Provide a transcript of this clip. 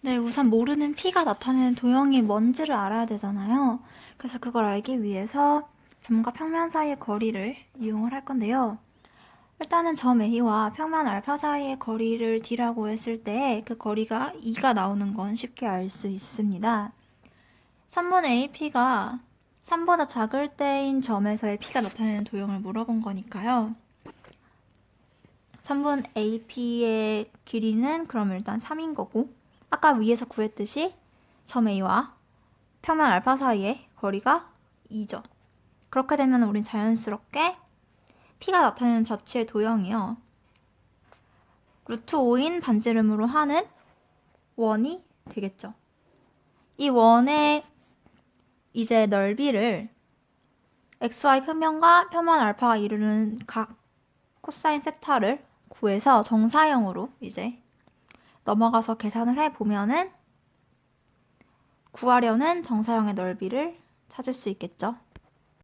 네, 우선 모르는 P가 나타내는 도형이 뭔지를 알아야 되잖아요. 그래서 그걸 알기 위해서 점과 평면 사이의 거리를 이용을 할 건데요. 일단은 점 A와 평면 알파 사이의 거리를 D라고 했을 때 그 거리가 2가 나오는 건 쉽게 알 수 있습니다. 3번 AP가 3보다 작을 때인 점에서의 P가 나타내는 도형을 물어본 거니까요. 3분 AP의 길이는 그럼 일단 3인 거고 아까 위에서 구했듯이 점 A와 평면 알파 사이의 거리가 2죠. 그렇게 되면 우린 자연스럽게 P가 나타내는 자체의 도형이요. 루트 5인 반지름으로 하는 원이 되겠죠. 이 원의 이제 넓이를 xy 평면과 평면 알파가 이루는 각 코사인 세타를 구해서 정사형으로 이제 넘어가서 계산을 해 보면은 구하려는 정사형의 넓이를 찾을 수 있겠죠.